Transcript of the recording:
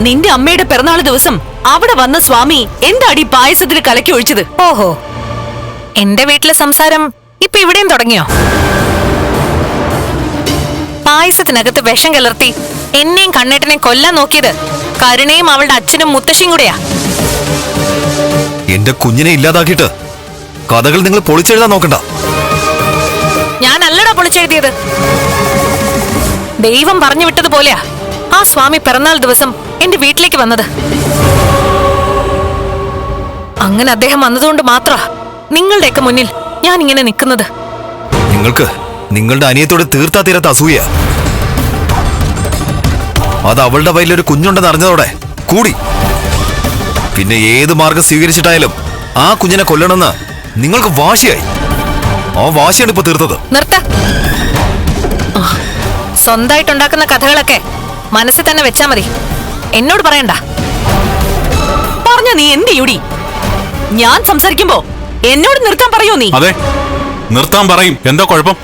നിന്റെ അമ്മയുടെ പിറന്നാൾ ദിവസം അവിടെ വന്ന സ്വാമി എന്താടി പായസത്തിന് കലക്കി ഒഴിച്ചത്? ഓഹോ. എന്റെ വീട്ടിലെ സംസാരം ഇപ്പൊ ഇവിടെയും തുടങ്ങിയോ? പായസത്തിനകത്ത് വിഷം കലർത്തി എന്നെയും കണ്ണേട്ടനെയും കൊല്ലാൻ നോക്കിയത് കരുണയും അവളുടെ അച്ഛനും മുത്തശ്ശിയും കൂടെയാ. എന്റെ കുഞ്ഞിനെ ഇല്ലാതാക്കിയിട്ട് കഥകൾ നിങ്ങൾ പൊളിച്ചെഴുതാൻ നോക്കണ്ട. ഞാനല്ലടാ പൊളിച്ചെഴുതിയത്. ദൈവം പറഞ്ഞു വിട്ടതുപോലെയാ. ആ സ്വാമി പിറന്നാൾ ദിവസം എന്റെ വീട്ടിലേക്ക് വന്നത്. അങ്ങനെ അദ്ദേഹം വന്നതുകൊണ്ട് മാത്ര നിങ്ങളുടെയൊക്കെ മുന്നിൽ ഞാൻ ഇങ്ങനെ നിൽക്കുന്നത്. നിങ്ങൾക്ക് നിങ്ങളുടെ അനിയത്തോട് തീർത്താ തീരാത്ത അസൂയ. അത് അവളുടെ വയലൊരു കുഞ്ഞുണ്ടെന്ന് അറിഞ്ഞതോടെ കൂടി. പിന്നെ ഏത് മാർഗം സ്വീകരിച്ചിട്ടായാലും ആ കുഞ്ഞിനെ കൊല്ലണമെന്ന് നിങ്ങൾക്ക് വാശിയായി. ആ വാശിയാണ് ഇപ്പൊ തീർത്തത്. നിർത്ത. സ്വന്തമായിട്ടുണ്ടാക്കുന്ന കഥകളൊക്കെ മനസ്സിൽ തന്നെ വെച്ചാ മതി. എന്നോട് പറയണ്ട. പറഞ്ഞ നീ എന്ത് ചെയ്യൂടി ഞാൻ സംസാരിക്കുമ്പോ എന്നോട് നിർത്താൻ പറയോ നീ? അതെ നിർത്താൻ പറയും. എന്താ കുഴപ്പം?